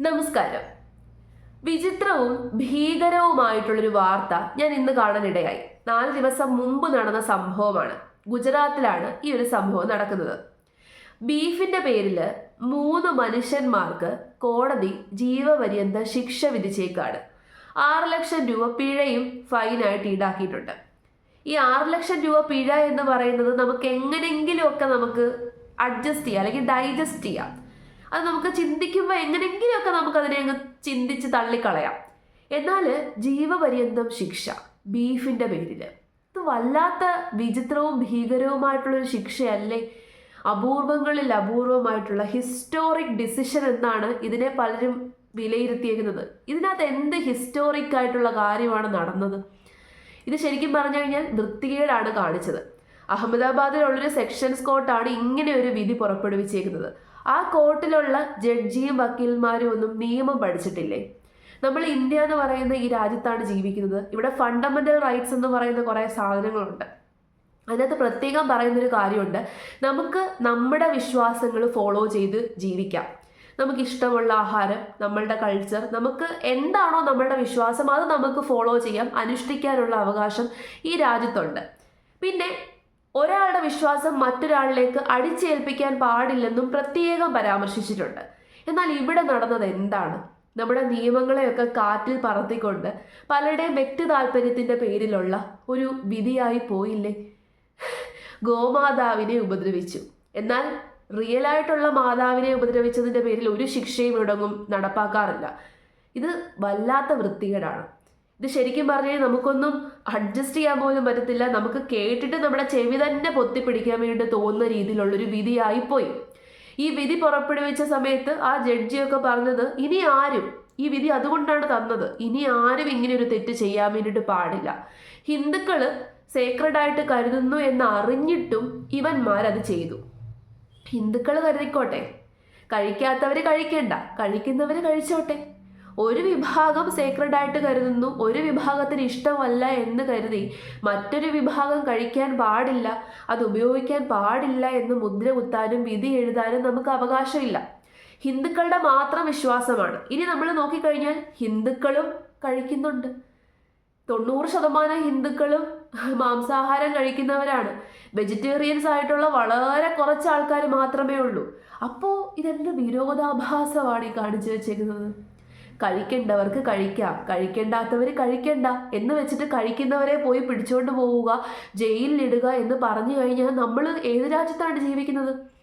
നമസ്കാരം. വിചിത്രവും ഭീകരവുമായിട്ടുള്ളൊരു വാർത്ത ഞാൻ ഇന്ന് കാണാനിടയായി. നാല് ദിവസം മുമ്പ് നടന്ന സംഭവമാണ്. ഗുജറാത്തിലാണ് ഈ ഒരു സംഭവം നടക്കുന്നത്. ബീഫിന്റെ പേരിൽ മൂന്ന് മനുഷ്യന്മാർക്ക് കോടതി ജീവപര്യന്ത ശിക്ഷ വിധിച്ചേക്കാണ്. ആറ് ലക്ഷം രൂപ പിഴയും ഫൈനായിട്ട് ഈടാക്കിയിട്ടുണ്ട്. ഈ ആറ് ലക്ഷം രൂപ പിഴ എന്ന് പറയുന്നത് നമുക്ക് എങ്ങനെയെങ്കിലുമൊക്കെ നമുക്ക് അഡ്ജസ്റ്റ് ചെയ്യാം അല്ലെങ്കിൽ ഡൈജസ്റ്റ് ചെയ്യാം. അത് നമുക്ക് ചിന്തിക്കുമ്പോൾ എങ്ങനെയെങ്കിലുമൊക്കെ നമുക്കതിനെ അങ്ങ് ചിന്തിച്ച് തള്ളിക്കളയാം. എന്നാൽ ജീവപര്യന്തം ശിക്ഷ ബീഫിന്റെ പേരിൽ ഇത് വല്ലാത്ത വിചിത്രവും ഭീകരവുമായിട്ടുള്ളൊരു ശിക്ഷയല്ലേ? അപൂർവങ്ങളിൽ അപൂർവമായിട്ടുള്ള ഹിസ്റ്റോറിക് ഡിസിഷൻ എന്നാണ് ഇതിനെ പലരും വിലയിരുത്തിയിരിക്കുന്നത് ഇതിനകത്ത് എന്ത് ഹിസ്റ്റോറിക് ആയിട്ടുള്ള കാര്യമാണ് നടന്നത്? ഇത് ശരിക്കും പറഞ്ഞു കഴിഞ്ഞാൽ വൃത്തികേടാണ് കാണിച്ചത്. അഹമ്മദാബാദിലുള്ളൊരു സെക്ഷൻസ് കോർട്ടാണ് ഇങ്ങനെ ഒരു വിധി പുറപ്പെടുവിച്ചേക്കുന്നത്. ആ കോർട്ടിലുള്ള ജഡ്ജിയും വക്കീൽമാരും ഒന്നും നിയമം പഠിച്ചിട്ടില്ലേ? നമ്മൾ ഇന്ത്യ എന്ന് പറയുന്ന ഈ രാജ്യത്താണ് ജീവിക്കുന്നത്. ഇവിടെ ഫണ്ടമെന്റൽ റൈറ്റ്സ് എന്ന് പറയുന്ന കുറേ സാധനങ്ങളുണ്ട്. അതിനകത്ത് പ്രത്യേകം പറയുന്നൊരു കാര്യമുണ്ട്. നമുക്ക് നമ്മുടെ വിശ്വാസങ്ങൾ ഫോളോ ചെയ്ത് ജീവിക്കാം. നമുക്ക് ഇഷ്ടമുള്ള ആഹാരം നമ്മളുടെ കൾച്ചർ നമുക്ക് എന്താണോ നമ്മളുടെ വിശ്വാസം അത് നമുക്ക് ഫോളോ ചെയ്യാം അനുഷ്ഠിക്കാനുള്ള അവകാശം ഈ രാജ്യത്തുണ്ട്. പിന്നെ ഒരാളുടെ വിശ്വാസം മറ്റൊരാളിലേക്ക് അടിച്ചേൽപ്പിക്കാൻ പാടില്ലെന്നും പ്രത്യേകം പരാമർശിച്ചിട്ടുണ്ട്. എന്നാൽ ഇവിടെ നടന്നത് എന്താണ്? നമ്മുടെ നിയമങ്ങളെയൊക്കെ കാറ്റിൽ പറത്തിക്കൊണ്ട് പലരുടെയും വ്യക്തി താല്പര്യത്തിന്റെ പേരിലുള്ള ഒരു വിധിയായി പോയില്ലേ? ഗോമാതാവിനെ ഉപദ്രവിച്ചു. എന്നാൽ റിയൽ ആയിട്ടുള്ള മാതാവിനെ ഉപദ്രവിച്ചതിന്റെ പേരിൽ ഒരു ശിക്ഷയും ഇടങ്ങും നടപ്പാക്കാറില്ല. ഇത് വല്ലാത്ത വൃത്തികേടാണ്. ഇത് ശരിക്കും പറഞ്ഞാൽ നമുക്കൊന്നും അഡ്ജസ്റ്റ് ചെയ്യാൻ പോലും പറ്റത്തില്ല. നമുക്ക് കേട്ടിട്ട് നമ്മുടെ ചെവി തന്നെ പൊത്തിപ്പിടിക്കാൻ വേണ്ടി തോന്നുന്ന രീതിയിലുള്ളൊരു വിധിയായിപ്പോയി. ഈ വിധി പുറപ്പെടുവിച്ച സമയത്ത് ആ ജഡ്ജിയൊക്കെ പറഞ്ഞത് ഇനി ആരും ഈ വിധി അതുകൊണ്ടാണ് തന്നത്. ഇനി ആരും ഇങ്ങനെ ഒരു തെറ്റ് ചെയ്യാൻ വേണ്ടിയിട്ട് പാടില്ല. ഹിന്ദുക്കൾ സേക്രഡായിട്ട് കരുതുന്നു എന്ന് അറിഞ്ഞിട്ടും ഇവന്മാരത് ചെയ്തു. ഹിന്ദുക്കൾ കരുതിക്കോട്ടെ. കഴിക്കാത്തവർ കഴിക്കണ്ട. കഴിക്കുന്നവർ കഴിച്ചോട്ടെ. ഒരു വിഭാഗം സേക്രഡ് ആയിട്ട് കരുതുന്നു ഒരു വിഭാഗത്തിന് ഇഷ്ടമല്ല എന്ന് കരുതി. മറ്റൊരു വിഭാഗം കഴിക്കാൻ പാടില്ല അത് ഉപയോഗിക്കാൻ പാടില്ല എന്ന് മുദ്ര കുത്താനും വിധി എഴുതാനും നമുക്ക് അവകാശമില്ല. ഹിന്ദുക്കളുടെ മാത്രം വിശ്വാസമാണ്. ഇനി നമ്മൾ നോക്കിക്കഴിഞ്ഞാൽ ഹിന്ദുക്കളും കഴിക്കുന്നുണ്ട്. തൊണ്ണൂറ് ശതമാനം ഹിന്ദുക്കളും മാംസാഹാരം കഴിക്കുന്നവരാണ്. വെജിറ്റേറിയൻസ് ആയിട്ടുള്ള വളരെ കുറച്ച് ആൾക്കാർ മാത്രമേ ഉള്ളൂ. അപ്പോൾ ഇതെന്ത് വിരോധാഭാസമാണ് ഈ കാണിച്ചു വെച്ചേക്കുന്നത്? കഴിക്കേണ്ടവർക്ക് കഴിക്കാം. കഴിക്കേണ്ടാത്തവർ കഴിക്കണ്ട എന്ന് വെച്ചിട്ട് കഴിക്കുന്നവരെ പോയി പിടിച്ചോണ്ട് പോവുക ജയിലിലിടുക എന്ന് പറഞ്ഞു കഴിഞ്ഞാൽ നമ്മൾ ഏത് രാജ്യത്താണ് ജീവിക്കുന്നത്?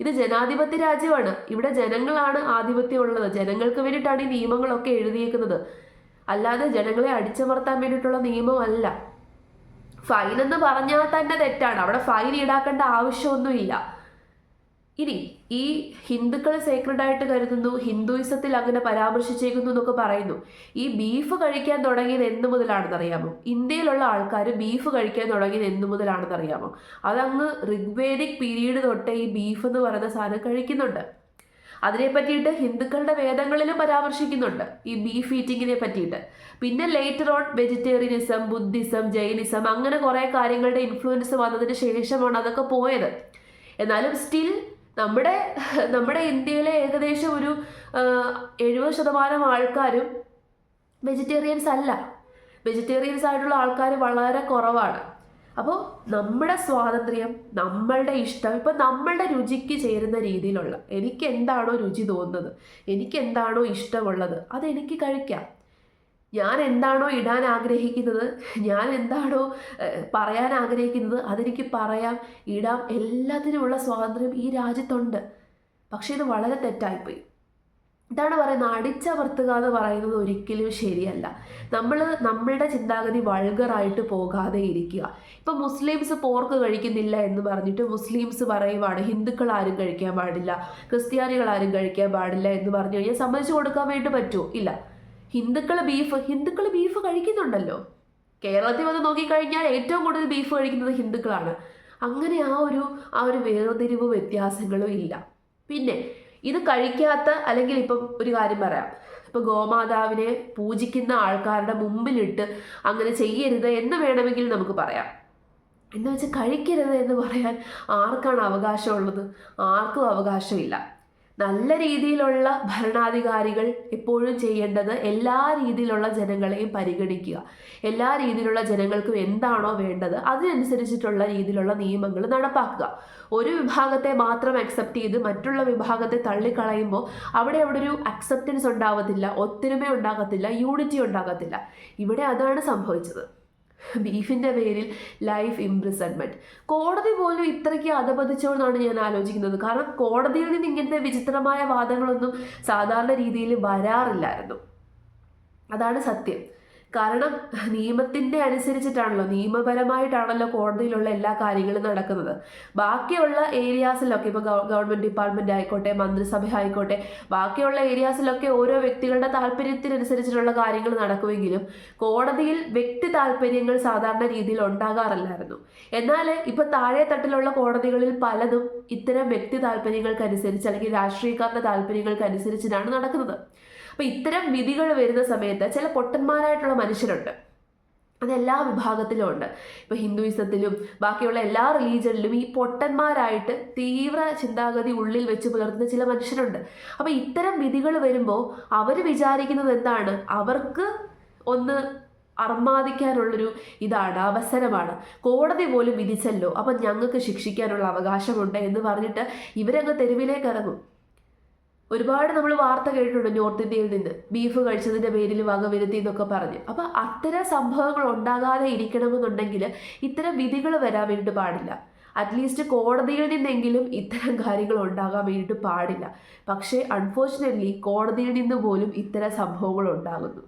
ഇത് ജനാധിപത്യ രാജ്യമാണ്. ഇവിടെ ജനങ്ങളാണ് ആധിപത്യം ഉള്ളത് ജനങ്ങൾക്ക് വേണ്ടിയിട്ടാണ് ഈ നിയമങ്ങളൊക്കെ എഴുതിയേക്കുന്നത്. അല്ലാതെ ജനങ്ങളെ അടിച്ചമർത്താൻ വേണ്ടിയിട്ടുള്ള നിയമമല്ല. ഫൈൻ എന്ന് പറഞ്ഞാൽ തന്നെ തെറ്റാണ്. അവിടെ ഫൈൻ ഈടാക്കേണ്ട ആവശ്യമൊന്നുമില്ല. ഇനി ഈ ഹിന്ദുക്കൾ സേക്രഡ് ആയിട്ട് കരുതുന്നു ഹിന്ദുയിസത്തിൽ അങ്ങനെ പരാമർശിച്ചേക്കുന്നു എന്നൊക്കെ പറയുന്നു. ഈ ബീഫ് കഴിക്കാൻ തുടങ്ങിയത് എന്ന് മുതലാണെന്ന് അറിയാമോ? ഇന്ത്യയിലുള്ള ആൾക്കാർ ബീഫ് കഴിക്കാൻ തുടങ്ങിയത് എന്ന് മുതലാണെന്ന് അറിയാമോ? അതങ്ങ് ഋഗ്വേദിക് പീരീഡ് തൊട്ടേ ഈ ബീഫ് എന്ന് പറയുന്ന സാധനം കഴിക്കുന്നുണ്ട്. അതിനെ പറ്റിയിട്ട് ഹിന്ദുക്കളുടെ വേദങ്ങളിലും പരാമർശിക്കുന്നുണ്ട് ഈ ബീഫ് ഈറ്റിങ്ങിനെ പറ്റിയിട്ട്. പിന്നെ later on vegetarianism Buddhism Jainism അങ്ങനെ കുറേ കാര്യങ്ങളുടെ ഇൻഫ്ലുവൻസ് വന്നതിന് ശേഷമാണ് അതൊക്കെ പോയത്. എന്നാലും സ്റ്റിൽ നമ്മുടെ നമ്മുടെ ഇന്ത്യയിലെ ഏകദേശം ഒരു എഴുപത് ശതമാനം ആൾക്കാരും വെജിറ്റേറിയൻസ് അല്ല. വെജിറ്റേറിയൻസ് ആയിട്ടുള്ള ആൾക്കാർ വളരെ കുറവാണ്. അപ്പോൾ നമ്മുടെ സ്വാതന്ത്ര്യം നമ്മളുടെ ഇഷ്ടം ഇപ്പം നമ്മളുടെ രുചിക്ക് ചേരുന്ന രീതിയിലുള്ള എനിക്ക് എന്താണോ രുചി തോന്നുന്നത് എനിക്ക് എന്താണോ ഇഷ്ടമുള്ളത് അതെനിക്ക് കഴിക്കാം. ഞാൻ എന്താണോ ഇടാൻ ആഗ്രഹിക്കുന്നത്? ഞാൻ എന്താണോ പറയാൻ ആഗ്രഹിക്കുന്നത്? അതെനിക്ക് പറയാം ഇടാം. എല്ലാത്തിനുമുള്ള സ്വാതന്ത്ര്യം ഈ രാജ്യത്തുണ്ട്. പക്ഷേ ഇത് വളരെ തെറ്റായിപ്പോയി. ഇതാണ് പറയുന്നത് അടിച്ചമർത്തുക എന്ന് പറയുന്നത് ഒരിക്കലും ശരിയല്ല. നമ്മൾ നമ്മളുടെ ചിന്താഗതി വൾഗറായിട്ട് പോകാതെ ഇരിക്കുക. ഇപ്പം മുസ്ലിംസ് പോർക്ക് കഴിക്കുന്നില്ല എന്ന് പറഞ്ഞിട്ട് മുസ്ലിംസ് പറയുവാണ് ഹിന്ദുക്കൾ ആരും കഴിക്കാൻ പാടില്ല ക്രിസ്ത്യാനികൾ ആരും കഴിക്കാൻ പാടില്ല എന്ന് പറഞ്ഞു കഴിഞ്ഞാൽ സമ്മതിച്ചു കൊടുക്കാൻ വേണ്ടി പറ്റുമോ? ഇല്ല. ഹിന്ദുക്കൾ ബീഫ് ഹിന്ദുക്കൾ ബീഫ് കഴിക്കുന്നുണ്ടല്ലോ. കേരളത്തിൽ വന്ന് നോക്കിക്കഴിഞ്ഞാൽ ഏറ്റവും കൂടുതൽ ബീഫ് കഴിക്കുന്നത് ഹിന്ദുക്കളാണ്. അങ്ങനെ ആ ഒരു ആ ഒരു വേർതിരിവ് വ്യത്യാസങ്ങളും ഇല്ല. പിന്നെ ഇത് കഴിക്കാത്ത അല്ലെങ്കിൽ ഇപ്പം ഒരു കാര്യം പറയാം. ഇപ്പം ഗോമാതാവിനെ പൂജിക്കുന്ന ആൾക്കാരുടെ മുമ്പിലിട്ട് അങ്ങനെ ചെയ്യരുത് എന്ന് വേണമെങ്കിൽ നമുക്ക് പറയാം. എന്ന് വെച്ചാൽ കഴിക്കരുത് എന്ന് പറയാൻ ആർക്കാണ് അവകാശമുള്ളത്? ആർക്കും അവകാശമില്ല. നല്ല രീതിയിലുള്ള ഭരണാധികാരികൾ എപ്പോഴും ചെയ്യേണ്ടത് എല്ലാ രീതിയിലുള്ള ജനങ്ങളെയും പരിഗണിക്കുക. എല്ലാ രീതിയിലുള്ള ജനങ്ങൾക്കും എന്താണോ വേണ്ടത് അതിനനുസരിച്ചിട്ടുള്ള രീതിയിലുള്ള നിയമങ്ങൾ നടപ്പാക്കുക. ഒരു വിഭാഗത്തെ മാത്രം അക്സെപ്റ്റ് ചെയ്ത് മറ്റുള്ള വിഭാഗത്തെ തള്ളിക്കളയുമ്പോൾ അവിടെ അവിടെ ഒരു അക്സെപ്റ്റൻസ് ഉണ്ടാകത്തില്ല ഒത്തൊരുമ ഉണ്ടാകത്തില്ല യൂണിറ്റി ഉണ്ടാകത്തില്ല. ഇവിടെ അതാണ് സംഭവിച്ചത്. ബീഫിന്റെ പേരിൽ ലൈഫ് ഇംപ്രിസൺമെന്റ് കോടതി പോലും ഇത്രയ്ക്ക് അധപതിച്ചോന്നാണ് ഞാൻ ആലോചിക്കുന്നത്. കാരണം കോടതിയിൽ നിന്ന് ഇങ്ങനത്തെ വിചിത്രമായ വാദങ്ങളൊന്നും സാധാരണ രീതിയിൽ വരാറില്ലായിരുന്നു. അതാണ് സത്യം. കാരണം നിയമത്തിന്റെ അനുസരിച്ചിട്ടാണല്ലോ നിയമപരമായിട്ടാണല്ലോ കോടതിയിലുള്ള എല്ലാ കാര്യങ്ങളും നടക്കുന്നത്. ബാക്കിയുള്ള ഏരിയാസിലൊക്കെ ഇപ്പോൾ ഗവൺമെന്റ് ഡിപ്പാർട്ട്മെന്റ് ആയിക്കോട്ടെ മന്ത്രിസഭ ആയിക്കോട്ടെ ബാക്കിയുള്ള ഏരിയാസിലൊക്കെ ഓരോ വ്യക്തികളുടെ താല്പര്യത്തിനനുസരിച്ചിട്ടുള്ള കാര്യങ്ങൾ നടക്കുമെങ്കിലും കോടതിയിൽ വ്യക്തി താല്പര്യങ്ങൾ സാധാരണ രീതിയിൽ ഉണ്ടാകാറില്ലായിരുന്നു. എന്നാൽ ഇപ്പോൾ താഴെ തട്ടിലുള്ള കോടതികളിൽ പലതും ഇത്തരം വ്യക്തി താല്പര്യങ്ങൾക്കനുസരിച്ച് അല്ലെങ്കിൽ രാഷ്ട്രീയക്കാരുടെ താല്പര്യങ്ങൾക്കനുസരിച്ചിട്ടാണ് നടക്കുന്നത്. അപ്പോൾ ഇത്തരം വിധികൾ വരുന്ന സമയത്ത് ചില പൊട്ടന്മാരായിട്ടുള്ള മനുഷ്യരുണ്ട്. അതെല്ലാ വിഭാഗത്തിലും ഉണ്ട്. ഇപ്പോൾ ഹിന്ദുയിസത്തിലും ബാക്കിയുള്ള എല്ലാ റിലീജിയനിലും ഈ പൊട്ടന്മാരായിട്ട് തീവ്ര ചിന്താഗതി ഉള്ളിൽ വെച്ച് പുലർത്തുന്ന ചില മനുഷ്യരുണ്ട്. അപ്പോൾ ഇത്തരം വിധികൾ വരുമ്പോൾ അവർ വിചാരിക്കുന്നത് എന്താണ്? അവർക്ക് ഒന്ന് അർമാദിക്കാനുള്ളൊരു ഇതാണ് അവസരമാണ്. കോടതി പോലും വിധിച്ചല്ലോ അപ്പം ഞങ്ങൾക്ക് ശിക്ഷിക്കാനുള്ള അവകാശമുണ്ട് എന്ന് പറഞ്ഞിട്ട് ഇവരങ്ങ് തെരുവിലേക്ക് ഇറങ്ങും. ഒരുപാട് നമ്മൾ വാർത്ത കേട്ടിട്ടുണ്ട് നോർത്ത് ഇന്ത്യയിൽ നിന്ന്. ബീഫ് കഴിച്ചതിന്റെ പേരിൽ വകവരുത്തി എന്നൊക്കെ പറഞ്ഞ്. അപ്പോൾ അത്തരം സംഭവങ്ങൾ ഉണ്ടാകാതെ ഇരിക്കണമെന്നുണ്ടെങ്കിൽ ഇത്തരം വിധികൾ വരാൻ വേണ്ടിയിട്ട് പാടില്ല. അറ്റ്ലീസ്റ്റ് കോടതിയിൽ നിന്നെങ്കിലും ഇത്തരം കാര്യങ്ങൾ ഉണ്ടാകാൻ വേണ്ടിയിട്ട് പാടില്ല. പക്ഷേ അൺഫോർച്ചുനേറ്റ്ലി കോടതിയിൽ നിന്ന് പോലും ഇത്തരം സംഭവങ്ങൾ ഉണ്ടാകുന്നു.